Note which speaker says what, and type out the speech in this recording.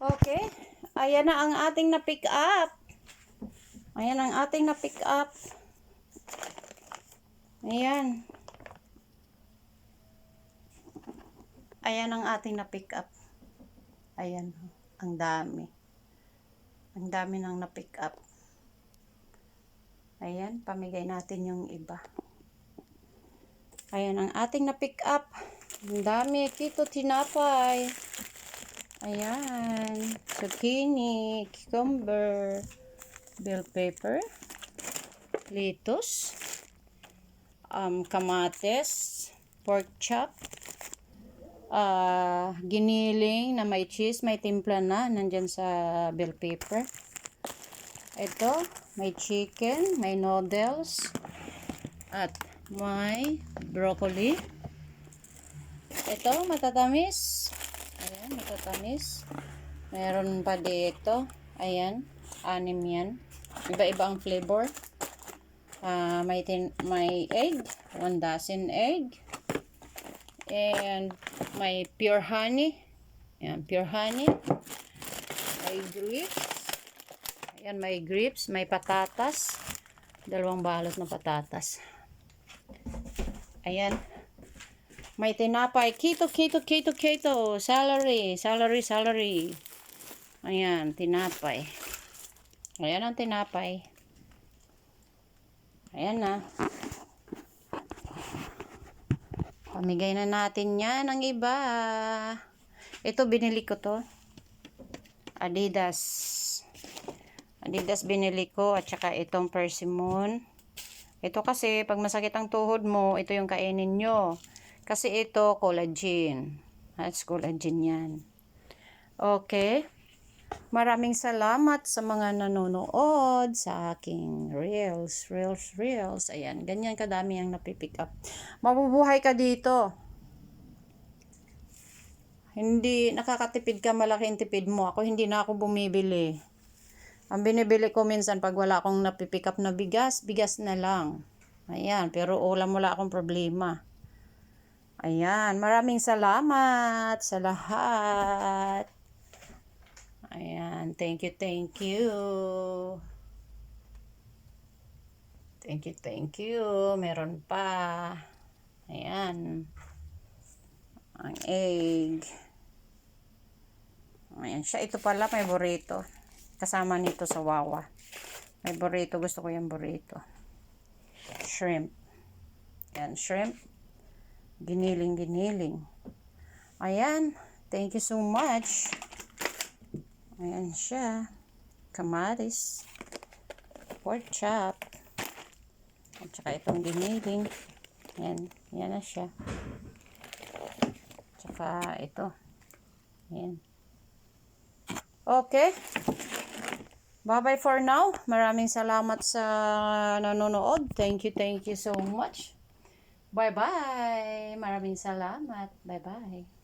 Speaker 1: Okay. Ayan na ang ating na-pick up. Ayan ang ating na-pick up. Ayan. Ayan ang ating na-pick up. Ayan. Ang dami. Ang dami nang na-pick up. Ayan. Pamigay natin yung iba. Ayan ang ating na-pick up. Ang dami. Kito tinapay. Ayan. Zucchini, cucumber, bell pepper, lettuce, um, kamates, pork chop, ah, giniling na may cheese, may timpla na, nandyan sa bell pepper. Ito, may chicken, may noodles, at may broccoli. Ito, matatamis. Ayan, matatamis. Meron pa dito. Ayan, anim yan. Iba-iba ang flavor. Ah, may, tin may egg, one dozen egg. And may pure honey. Ayan, pure honey. May grapes. Ayan, may grapes, may patatas. Dalawang balot na patatas. Ayan. May tinapay. Keto, keto, keto, keto. Salary, salary, salary. Ayan, tinapay. Ayan ang tinapay. Ayan na. Pamigay na natin yan ang iba. Ito, binili ko to. Adidas. Adidas binili ko at saka itong persimmon. Ito kasi, pag masakit ang tuhod mo, ito yung kainin nyo. Kasi ito, collagen. That's collagen yan. Okay. Maraming salamat sa mga nanonood sa aking reels, reels, reels. Ayan, ganyan kadami ang napipick up. Mabubuhay ka dito. Hindi, nakakatipid ka, malaking tipid mo. Ako, hindi na ako bumibili. Ang binibili ko minsan pag wala akong napipick up na bigas, bigas na lang. Ayan, pero ulam wala akong problema. Ayan, maraming salamat sa lahat. Ayan, thank you, thank you. Thank you, thank you. Meron pa. Ayan. Ang egg. Ayan siya. Ito pala, may burrito. Kasama nito sa wawa. May burrito. Gusto ko yung burrito. Shrimp. Ayan, shrimp. Giniling, giniling. Ayan. Thank you so much. Ayan siya. Kamaris. Pork chop. At saka itong giniling. Ayan. Ayan na siya. Tsaka ito. Ayan. Okay. Bye-bye for now. Maraming salamat sa nanonood. Thank you, thank you so much. Bye-bye. Maraming salamat. Bye-bye.